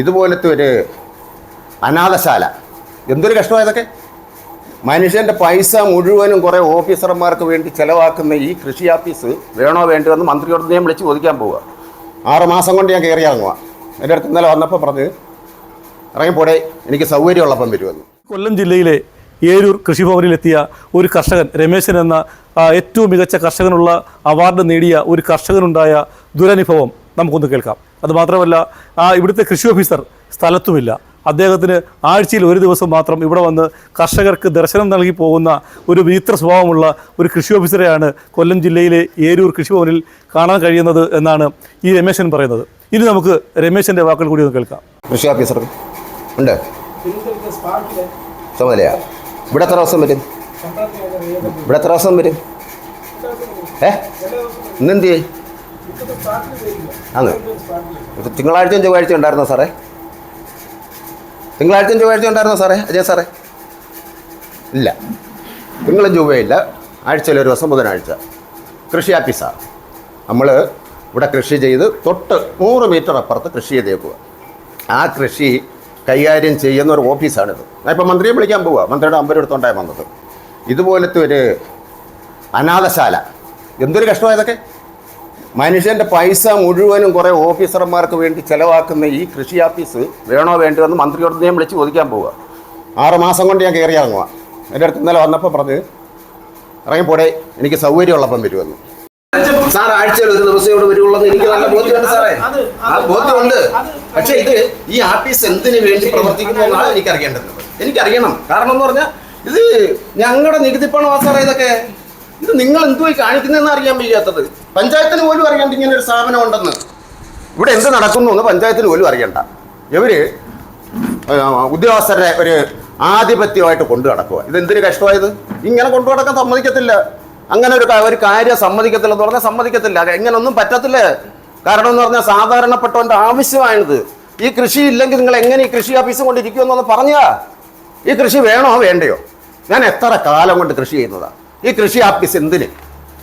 ഇതുപോലത്തെ ഒരു അനാഥശാല. എന്തൊരു കഷ്ടമായതൊക്കെ മനുഷ്യന്റെ പൈസ മുഴുവനും കുറേ ഓഫീസർമാർക്ക് വേണ്ടി ചിലവാക്കുന്ന ഈ കൃഷി ഓഫീസ് വേണോ വേണ്ടോ എന്ന് മന്ത്രിയോട് ഞാൻ വിളിച്ച് ചോദിക്കാൻ പോവുക ആറ് മാസം കൊണ്ട് ഞാൻ കയറി ഇറങ്ങുക എന്റെ അടുത്ത് ഇന്നലെ വന്നപ്പോൾ പറഞ്ഞ് ഇറങ്ങിപ്പോടെ എനിക്ക് സൗകര്യമുള്ളപ്പം വരുമെന്ന്. കൊല്ലം ജില്ലയിലെ ഏരൂർ കൃഷിഭവനിലെത്തിയ ഒരു കർഷകൻ രമേശൻ എന്ന ഏറ്റവും മികച്ച കർഷകനുള്ള അവാർഡ് നേടിയ ഒരു കർഷകനുണ്ടായ ദുരനുഭവം നമുക്കൊന്ന് കേൾക്കാം. അത് മാത്രമല്ല ആ ഇവിടുത്തെ കൃഷി ഓഫീസർ സ്ഥലത്തുമില്ല. അദ്ദേഹത്തിന് ആഴ്ചയിൽ ഒരു ദിവസം മാത്രം ഇവിടെ വന്ന് കർഷകർക്ക് ദർശനം നൽകി പോകുന്ന ഒരു വിചിത്ര സ്വഭാവമുള്ള ഒരു കൃഷി ഓഫീസറെയാണ് കൊല്ലം ജില്ലയിലെ ഏരൂർ കൃഷിഭവനിൽ കാണാൻ കഴിയുന്നത് എന്നാണ് ഈ രമേശൻ പറയുന്നത്. ഇനി നമുക്ക് രമേശന്റെ വാക്കുകൾ കൂടി ഒന്ന് കേൾക്കാം. കൃഷി ഓഫീസർ ഉണ്ട്. ഇവിടെ എത്ര ദിവസം വരും? ഇവിടെ എത്ര ദിവസം വരും? ഏ? ഇന്നെന്ത് ചെയ്യും? ആണ്. ഇത് തിങ്കളാഴ്ചയും ചൊവ്വാഴ്ചയും ഉണ്ടായിരുന്നോ സാറേ? തിങ്കളാഴ്ചയും ചൊവ്വാഴ്ചയും ഉണ്ടായിരുന്നോ സാറേ? അജയ് സാറേ? ഇല്ല. തിങ്കളും ചൊവ്വയില്ല ആഴ്ചയിൽ ഒരു ദിവസം ബുധനാഴ്ച. കൃഷി ആഫീസാണ് നമ്മൾ ഇവിടെ കൃഷി ചെയ്ത് തൊട്ട് നൂറ് മീറ്റർ അപ്പുറത്ത് കൃഷി ചെയ്തേക്കുക ആ കൃഷി കൈകാര്യം ചെയ്യുന്ന ഒരു ഓഫീസാണിത്. ഞാൻ ഇപ്പോൾ മന്ത്രിയെ വിളിക്കാൻ പോവുക മന്ത്രിയുടെ അമ്പരം എടുത്തോണ്ടായി വന്നത്. ഇതുപോലത്തെ ഒരു അനാഥശാല. എന്തൊരു കഷ്ടമായതൊക്കെ മനുഷ്യന്റെ പൈസ മുഴുവനും കുറേ ഓഫീസർമാർക്ക് വേണ്ടി ചിലവാക്കുന്ന ഈ കൃഷി ഓഫീസ് വേണോ വേണ്ടോ എന്ന് മന്ത്രിയോട് ഞാൻ വിളിച്ച് ചോദിക്കാൻ പോവുക. ആറ് മാസം കൊണ്ട് ഞാൻ കയറി ഇറങ്ങുക. എന്റെ അടുത്ത് ഇന്നലെ വന്നപ്പോൾ പറഞ്ഞ് ഇറങ്ങിപ്പോടെ എനിക്ക് സൗകര്യമുള്ളപ്പം വരുമെന്ന്. സാർ ആഴ്ചയിൽ ഒരു ദിവസം ഇവിടെ വരുള്ളൂ എനിക്ക് നല്ല ബോധ്യമുണ്ട് സാറേ. ആ ബോധ്യമുണ്ട് പക്ഷേ ഇത് ഈ ആഫീസ് എന്തിനു വേണ്ടി പ്രവർത്തിക്കുന്നു എന്നാണ് എനിക്ക് അറിയേണ്ടത് എനിക്കറിയണം. കാരണം എന്ന് പറഞ്ഞാൽ ഇത് ഞങ്ങളുടെ നികുതി സാറേ ഇതൊക്കെ. ഇത് നിങ്ങൾ എന്തുപോയി കാണിക്കുന്നതെന്ന് അറിയാൻ വയ്യാത്തത്? പഞ്ചായത്തിന് പോലും അറിയണ്ട ഇങ്ങനെ ഒരു സ്ഥാപനം ഉണ്ടെന്ന്. ഇവിടെ എന്ത് നടക്കുന്നു എന്ന് പഞ്ചായത്തിന് പോലും അറിയണ്ട. ഇവർ ഉദ്യോഗസ്ഥരെ ഒരു ആധിപത്യമായിട്ട് കൊണ്ടു നടക്കുക ഇത് എന്തിനു കഷ്ടമായത്? ഇങ്ങനെ കൊണ്ടു നടക്കാൻ സമ്മതിക്കത്തില്ല. അങ്ങനെ ഒരു ഒരു കാര്യം സമ്മതിക്കത്തില്ല എന്ന് പറഞ്ഞാൽ സമ്മതിക്കത്തില്ല. ഇങ്ങനൊന്നും പറ്റത്തില്ല. കാരണം എന്ന് പറഞ്ഞാൽ സാധാരണപ്പെട്ടവന്റെ ആവശ്യമാണിത്. ഈ കൃഷി ഇല്ലെങ്കിൽ നിങ്ങൾ എങ്ങനെ ഈ കൃഷി ഓഫീസും കൊണ്ടിരിക്കുമെന്നൊന്ന് പറഞ്ഞാ? ഈ കൃഷി വേണോ വേണ്ടയോ? ഞാൻ എത്ര കാലം കൊണ്ട് കൃഷി ചെയ്യുന്നതാ? ഈ കൃഷി ഓഫീസ് എന്തിന്?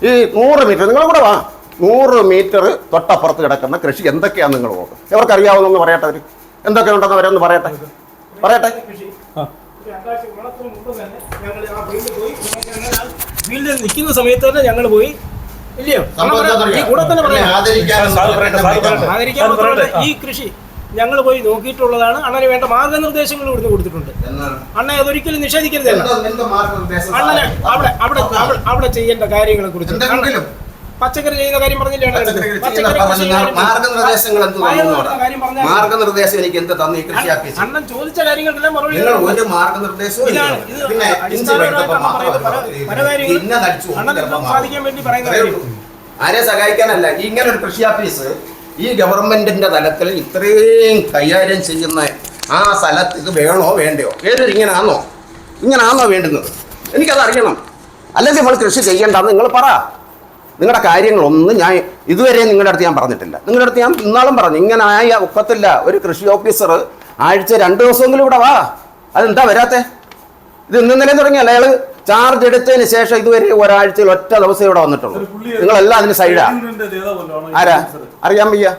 ഈ നൂറ് മീറ്റർ നിങ്ങൾ കൂടെ വാ. നൂറ് മീറ്റർ തൊട്ടപ്പുറത്ത് കിടക്കുന്ന കൃഷി എന്തൊക്കെയാണ് നിങ്ങൾ നോക്ക്. ഇവർക്ക് അറിയാവുന്നെന്ന് പറയട്ടെ അവർ എന്തൊക്കെ ഉണ്ടെന്ന് അവരൊന്ന് പറയട്ടെ. പറയട്ടെ. രണ്ടാഴ്ച ഓണത്തിന് മുമ്പ് തന്നെ ഞങ്ങൾ ആ. ഫീൽഡിൽ പോയി ഫീൽഡിൽ നിൽക്കുന്ന സമയത്ത് തന്നെ ഞങ്ങൾ പോയി. ഇല്ലയോ? ഈ കൂടെ തന്നെ പറയാം. ആദരിക്കാൻ മാത്രമല്ല ഈ കൃഷി. ഞങ്ങൾ പോയി നോക്കിയിട്ടുള്ളതാണ്. അണ്ണന് വേണ്ട മാർഗനിർദ്ദേശങ്ങൾ ഇവിടുന്ന് കൊടുത്തിട്ടുണ്ട്. അണ്ണൻ അതൊരിക്കലും നിഷേധിക്കരുതല്ല. അണ്ണന് അവിടെ അവിടെ അവിടെ- ചെയ്യേണ്ട കാര്യങ്ങളെ കുറിച്ച് പച്ചക്കറി ചെയ്യുന്ന കാര്യം പറഞ്ഞില്ലേ. മാർഗനിർദ്ദേശം എനിക്ക് എന്ത് തന്നു കൃഷി അണ്ണൻ ചോദിച്ച കാര്യങ്ങൾക്കെല്ലാം മറുപടി. ഒരു മാർഗനിർദ്ദേശവും അണ്ണൻ. സാധിക്കാൻ വേണ്ടി പറയുന്ന കാര്യം. ആരെ സഹായിക്കാനല്ല. ഇങ്ങനെ ഒരു കൃഷി ഓഫീസ് ഈ ഗവൺമെന്റിന്റെ തലത്തിൽ ഇത്രയും കൈകാര്യം ചെയ്യുന്ന ആ സ്ഥലത്ത് ഇത് വേണോ വേണ്ടയോ? ഏതൊരു ഇങ്ങനാണോ ഇങ്ങനാണോ വേണ്ടുന്നത്? എനിക്കത് അറിയണം അല്ലെങ്കിൽ നമ്മൾ കൃഷി ചെയ്യേണ്ടെന്ന് നിങ്ങൾ പറ. നിങ്ങളുടെ കാര്യങ്ങളൊന്നും ഞാൻ ഇതുവരെ നിങ്ങളുടെ അടുത്ത് ഞാൻ പറഞ്ഞിട്ടില്ല. നിങ്ങളുടെ അടുത്ത് ഞാൻ ഇന്നാളും പറഞ്ഞു ഇങ്ങനെ ആയ ഒക്കത്തില്ല ഒരു കൃഷി ഓഫീസർ ആഴ്ച രണ്ട് ദിവസമെങ്കിലും ഇവിടെ വാ. അതെന്താ വരാത്തേ? ഇത് ഇന്നലെ തുടങ്ങിയല്ല അയാൾ ചാർജ് എടുത്തതിന് ശേഷം ഇതുവരെ ഒരാഴ്ചയിൽ ഒറ്റ ദിവസം ഇവിടെ വന്നിട്ടുള്ളൂ. നിങ്ങളെല്ലാം അതിന് സൈഡാ ആരാ? അറിയാൻ വയ്യ.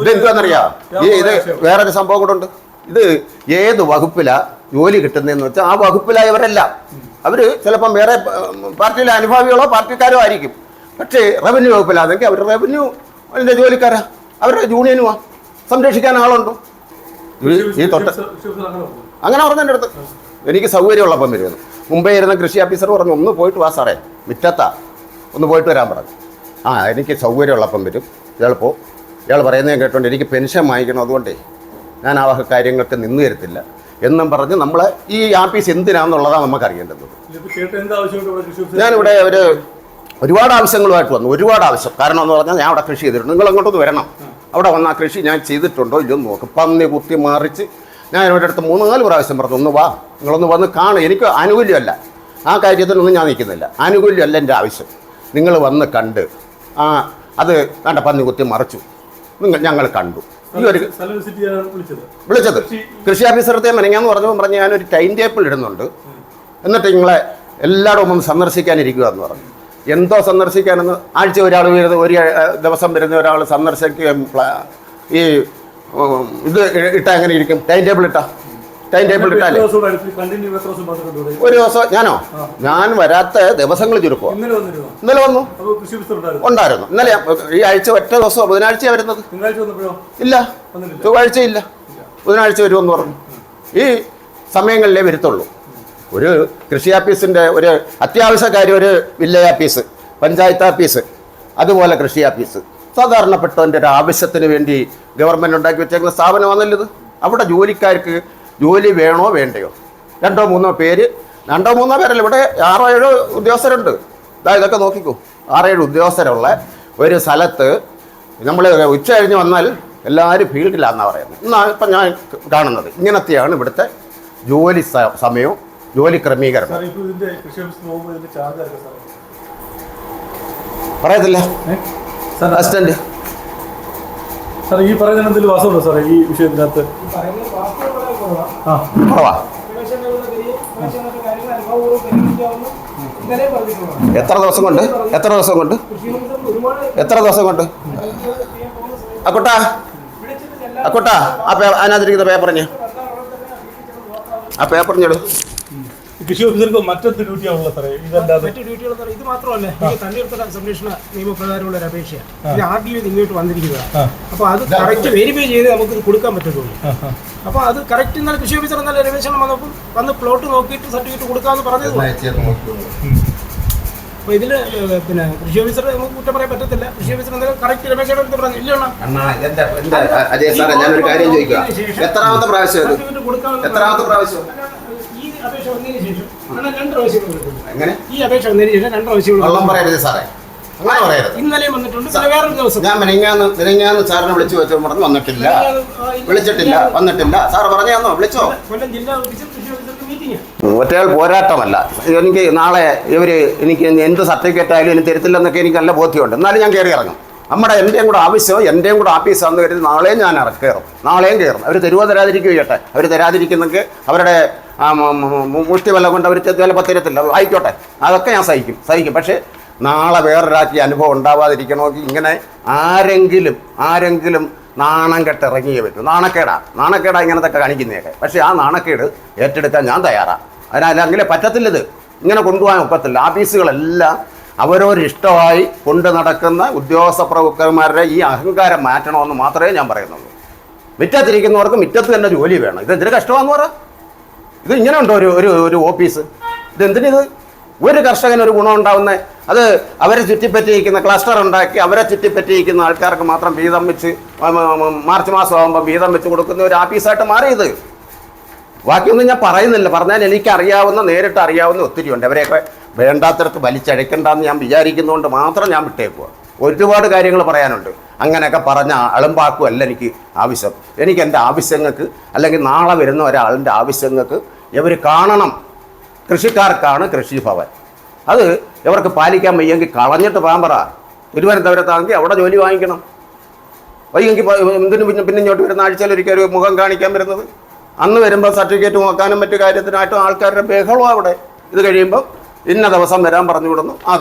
ഇത് എന്തുവാന്നറിയാ ഈ ഇത് വേറൊരു സംഭവം കൂടെ ഉണ്ട്. ഇത് ഏത് വകുപ്പിലാ ജോലി കിട്ടുന്നതെന്ന് വെച്ചാൽ ആ വകുപ്പിലായവരെല്ലാം. അവർ ചിലപ്പം വേറെ പാർട്ടിയിലെ അനുഭാവികളോ പാർട്ടിക്കാരോ ആയിരിക്കും. പക്ഷേ റവന്യൂ വകുപ്പിലാണെങ്കിൽ അവർ റവന്യൂ അതിന്റെ ജോലിക്കാരാ. അവരുടെ ജൂണിയനുമാ സംരക്ഷിക്കാൻ ആളുണ്ടോ. ഈ- തൊട്ട് അങ്ങനെ പറഞ്ഞു എന്റെ അടുത്ത് എനിക്ക് സൗകര്യമുള്ളപ്പം വരുമെന്ന് മുമ്പേ ഇരുന്ന കൃഷി ഓഫീസർ പറഞ്ഞു ഒന്ന് പോയിട്ട് വാ സാറേ മുറ്റത്താ. ഒന്ന് പോയിട്ട് വരാൻ പറഞ്ഞു. ആ എനിക്ക് സൗകര്യമുള്ളപ്പം വരും. ഇയാൾ പോ. ഇയാൾ പറയുന്നത് കേട്ടോണ്ട് എനിക്ക് പെൻഷൻ വാങ്ങിക്കണം അതുകൊണ്ടേ ഞാൻ ആ കാര്യങ്ങൾക്ക് നിന്ന് തരത്തില്ല എന്നും പറഞ്ഞ് നമ്മളെ ഈ ആഫീസ് എന്തിനാണെന്നുള്ളതാണ് നമുക്ക് അറിയേണ്ടത്. ഞാനിവിടെ ഒരു ഒരുപാട് ആവശ്യങ്ങളുമായിട്ട് വന്നു. ഒരുപാട് ആവശ്യം. കാരണം എന്ന് പറഞ്ഞാൽ ഞാൻ അവിടെ കൃഷി ചെയ്തിട്ടുണ്ട്. നിങ്ങൾ അങ്ങോട്ടൊന്ന് വരണം. അവിടെ വന്ന കൃഷി ഞാൻ ചെയ്തിട്ടുണ്ടോ ഇല്ലയോ നോക്കും. പന്നി കുത്തി മാറിച്ച് ഞാൻ ഇവിടെ അടുത്ത് മൂന്ന് നാല് പ്രാവശ്യം പറഞ്ഞു ഒന്ന് വാ നിങ്ങളൊന്ന് വന്ന് കാണും. എനിക്ക് ആനുകൂല്യമല്ല. ആ കാര്യത്തിനൊന്നും ഞാൻ നിൽക്കുന്നില്ല. ആനുകൂല്യമല്ല എന്റെ ആവശ്യം. നിങ്ങൾ വന്ന് കണ്ട് ആ അത് കണ്ട പന്നി കുത്തി മറിച്ചു. നിങ്ങൾ ഞങ്ങൾ കണ്ടു. ഈ ഒരു വിളിച്ചത്. കൃഷി ഓഫീസറത്തെ മെനങ്ങാന്ന് പറഞ്ഞപ്പോൾ പറഞ്ഞ് ഞാനൊരു ടൈം ടേബിൾ ഇടുന്നുണ്ട്. എന്നിട്ട് നിങ്ങളെ എല്ലായിടവും ഒന്ന് സന്ദർശിക്കാനിരിക്കുക എന്ന് പറഞ്ഞു. എന്തോ സന്ദർശിക്കാനെന്ന് ആഴ്ച ഒരാൾ വരുന്ന ഒരു ദിവസം വരുന്ന ഒരാൾ സന്ദർശിക്കുകയും ഈ ഇത് ഇട്ടാ എങ്ങനെ ഇരിക്കും ടൈം ടേബിൾ ഇട്ടാ ടൈം ടേബിൾ ഇട്ടാലേ. ഒരു ദിവസം ഞാനോ? ഞാൻ വരാത്ത ദിവസങ്ങൾ ചുരുക്കുക ഇന്നലെ വന്നു. ഉണ്ടായിരുന്നു. ഇന്നലെ ഈ ആഴ്ച ഒറ്റ ദിവസം ബുധനാഴ്ചയാണ് വരുന്നത്? ഇല്ല. ചൊവ്വാഴ്ച ഇല്ല. ബുധനാഴ്ച വരുമെന്ന് പറഞ്ഞു. ഈ സമയങ്ങളിലേ വരുത്തുള്ളൂ. ഒരു കൃഷി ആഫീസിന്റെ ഒരു അത്യാവശ്യ കാര്യം ഒരു വില്ലേജ് ആഫീസ് പഞ്ചായത്ത് ആഫീസ് അതുപോലെ കൃഷി ആഫീസ് സാധാരണപ്പെട്ടവന്റെ ഒരു ആവശ്യത്തിന് വേണ്ടി ഗവൺമെന്റ് ഉണ്ടാക്കി വെച്ചേക്കുന്ന സ്ഥാപനമാണല്ലോ ഇത്. അവിടെ ജോലിക്കാർക്ക് ജോലി വേണോ വേണ്ടയോ? രണ്ടോ മൂന്നോ പേര് രണ്ടോ മൂന്നോ പേരല്ല ഇവിടെ ആറോ ഏഴോ ഉദ്യോഗസ്ഥരുണ്ട്. ഇതാ ഇതൊക്കെ നോക്കിക്കോ. ആറേഴ് ഉദ്യോഗസ്ഥരുള്ള ഒരു സ്ഥലത്ത് നമ്മൾ ഉച്ച കഴിഞ്ഞ് വന്നാൽ എല്ലാവരും ഫീൽഡിലാണെന്നാണ് പറയുന്നത്. എന്നാണ് ഇപ്പം ഞാൻ കാണുന്നത് ഇങ്ങനത്തെയാണ് ഇവിടുത്തെ ജോലി സമയവും ജോലി ക്രമീകരണം പറയത്തില്ല. അസിസ്റ്റന്റ്. സാർ ഈ പറയുന്ന എന്തെങ്കിലും വാസമുണ്ടോ സാറേ ഈ വിഷയത്തിനകത്ത്. ആ. കുറവാ. എത്ര ദിവസം കൊണ്ട്? എത്ര ദിവസം കൊണ്ട്? എത്ര ദിവസം കൊണ്ട്? അക്കുട്ടാ. അക്കുട്ടാ ആ പേ അതിനകത്തിരിക്കുന്ന പേപ്പറിഞ്ഞ്. ആ പേപ്പറിഞ്ഞിടും കൃഷി ഓഫീസർക്ക് മറ്റെന്ത് ഡ്യൂട്ടിയാണുള്ളത് സാറേ. ഇതല്ലാതെ മറ്റു ഡ്യൂട്ടികൾ എന്ന് പറയുന്നത് ഇത് മാത്രമല്ല ഈ തണ്ണീർത്തട സംരക്ഷണ നിയമപ്രകാരമുള്ള ഒരു അപേക്ഷയാണ്. ഇത് ആർ ഡി ഇങ്ങോട്ട് വന്നിരിക്കുന്നതാണ്. അപ്പോൾ അത് കറക്റ്റ് വെരിഫൈ ചെയ്ത് നമുക്ക് ഇത് കൊടുക്കാൻ പറ്റത്തുള്ളൂ. അപ്പോൾ അത് കറക്റ്റ് എന്നാൽ കൃഷി ഓഫീസർ എന്നാൽ രമേശനം വന്നപ്പോൾ വന്ന് പ്ലോട്ട് നോക്കിയിട്ട് സർട്ടിഫിക്കറ്റ് കൊടുക്കാമെന്ന് പറഞ്ഞത് അപ്പോൾ ഇതിൽ പിന്നെ കൃഷി ഓഫീസർ നമുക്ക് കുറ്റം പറയാൻ പറ്റത്തില്ല. കൃഷി ഓഫീസർ എന്തായാലും കറക്റ്റ് രമേശയുടെ അടുത്ത് പറഞ്ഞു ഇല്ല അണ്ണാ. എന്താ എന്താ അജയ് സാറേ ഞാനൊരു കാര്യം ചോദിക്കുക എത്രാമത്തെ പ്രാവശ്യം എത്രാമത്തെ പ്രാവശ്യം? അപേക്ഷ വന്നതിന് ശേഷം അണ്ണാ രണ്ട് പ്രാവശ്യം കൊടുക്കുന്നു എങ്ങനെ? ഈ അപേക്ഷ വന്നതിന് ശേഷം രണ്ട് പ്രാവശ്യം കള്ളം പറയരുത് സാറേ. അങ്ങനെ പറയരുത്. ഇന്നലെയും വന്നിട്ടുണ്ട്. പിന്നെ വേറൊരു ദിവസം. ഞാൻ മെനങ്ങാന്ന് മെനങ്ങാന്ന് സാറിനെ വിളിച്ചു വെച്ചു പറഞ്ഞു വന്നിട്ടില്ല. വിളിച്ചിട്ടില്ല വന്നിട്ടില്ല. സാർ പറഞ്ഞോ വിളിച്ചോ? കൊല്ലം ജില്ലാ ഓഫീസർ കൃഷി ഓഫീസർക്ക് മീറ്റിംഗ് ഒറ്റയാൾ പോരാട്ടമല്ല. എനിക്ക് നാളെ ഇവർ എനിക്ക് എന്ത് സർട്ടിഫിക്കറ്റ് ആയാലും എനിക്ക് തരത്തില്ലെന്നൊക്കെ എനിക്ക് നല്ല ബോധ്യമുണ്ട്. എന്നാലും ഞാൻ കയറി ഇറങ്ങും. നമ്മുടെ എന്റെയും കൂടെ ആവശ്യം എന്റെയും കൂടെ ആഫീസാന്ന് കരുതി നാളെയും ഞാൻ കയറും. നാളെയും കയറും. അവർ തരുവോ തരാതിരിക്കുകയോ ചെയ്യട്ടെ. അവർ തരാതിരിക്കുന്നെങ്കിൽ അവരുടെ ആ, മുഷ്ടി വല്ല കൊണ്ട് അവർ ചിലപ്പോൾ തരത്തില്ല അത് ആയിക്കോട്ടെ. അതൊക്കെ ഞാൻ സഹിക്കും സഹിക്കും. പക്ഷേ നാളെ വേറൊരാൾക്ക് അനുഭവം ഉണ്ടാവാതിരിക്കണമെങ്കിൽ ഇങ്ങനെ ആരെങ്കിലും ആരെങ്കിലും നാണം കെട്ട് ഇറങ്ങിയേ പറ്റൂ. നാണക്കേടാ നാണക്കേടാ ഇങ്ങനത്തെ കാണിക്കുന്നതൊക്കെ. പക്ഷേ ആ നാണക്കേട് ഏറ്റെടുക്കാൻ ഞാൻ തയ്യാറാണ് അതിനാൽ അങ്ങനെ പറ്റത്തില്ലത്. ഇങ്ങനെ കൊണ്ടുപോകാൻ ഒക്കത്തില്ല. ആഫീസുകളെല്ലാം അവരോരിഷ്ടമായി കൊണ്ടു നടക്കുന്ന ഉദ്യോഗസ്ഥ പ്രമുഖന്മാരുടെ ഈ അഹങ്കാരം മാറ്റണമെന്ന് മാത്രമേ ഞാൻ പറയുന്നുള്ളൂ. മിറ്റത്തിരിക്കുന്നവർക്ക് മുറ്റത്ത് തന്നെ ജോലി വേണം. ഇത് എന്തൊരു കഷ്ടമാണെന്ന് പറ. ഇത് ഇങ്ങനെ ഉണ്ടോ ഒരു ഒരു ഒരു ഓഫീസ്? ഇത്? എന്തിനിത് ഒരു കർഷകന് ഒരു ഗുണം ഉണ്ടാവുന്ന. അത് അവരെ ചുറ്റിപ്പറ്റിയിരിക്കുന്ന ക്ലസ്റ്റർ ഉണ്ടാക്കി അവരെ ചുറ്റിപ്പറ്റിയിരിക്കുന്ന ആൾക്കാർക്ക് മാത്രം വീതം വെച്ച് മാർച്ച് മാസം ആകുമ്പോൾ വീതം വെച്ച് കൊടുക്കുന്ന ഒരു ആഫീസായിട്ട് മാറിയത് ബാക്കിയൊന്നും ഞാൻ പറയുന്നില്ല. പറഞ്ഞാൽ എനിക്കറിയാവുന്ന നേരിട്ട് അറിയാവുന്ന ഒത്തിരി ഉണ്ട്. അവരെയൊക്കെ വേണ്ടാത്തടത്ത് വലിച്ചഴക്കണ്ടെന്ന് ഞാൻ വിചാരിക്കുന്നതുകൊണ്ട് മാത്രം ഞാൻ വിട്ടേക്കുക ഒരുപാട് കാര്യങ്ങൾ പറയാനുണ്ട്. അങ്ങനെയൊക്കെ പറഞ്ഞ അളമ്പാക്കുമല്ല എനിക്ക് ആവശ്യം. എനിക്ക് എന്റെ ആവശ്യങ്ങൾക്ക് അല്ലെങ്കിൽ നാളെ വരുന്ന ഒരാളിന്റെ ആവശ്യങ്ങൾക്ക് ഇവർ കാണണം. കൃഷിക്കാർക്കാണ് കൃഷിഭവൻ. അത് ഇവർക്ക് പാലിക്കാൻ വയ്യെങ്കിൽ കളഞ്ഞിട്ട് പോകാൻ പറ. തിരുവനന്തപുരത്താണെങ്കിൽ അവിടെ ജോലി വാങ്ങിക്കണം. വൈകി എന്തിനു പിന്നെ പിന്നെ ഇങ്ങോട്ട് വരുന്ന ആഴ്ചയിൽ ഒരിക്കൽ ഒരു മുഖം കാണിക്കാൻ വരുന്നത്. അന്ന് വരുമ്പോൾ സർട്ടിഫിക്കറ്റ് നോക്കാനും മറ്റു കാര്യത്തിനായിട്ടും ആൾക്കാരുടെ ബഹളം അവിടെ. ഇത് കഴിയുമ്പോൾ ഇന്ന ദിവസം വരാൻ പറഞ്ഞു വിടുന്നു ആ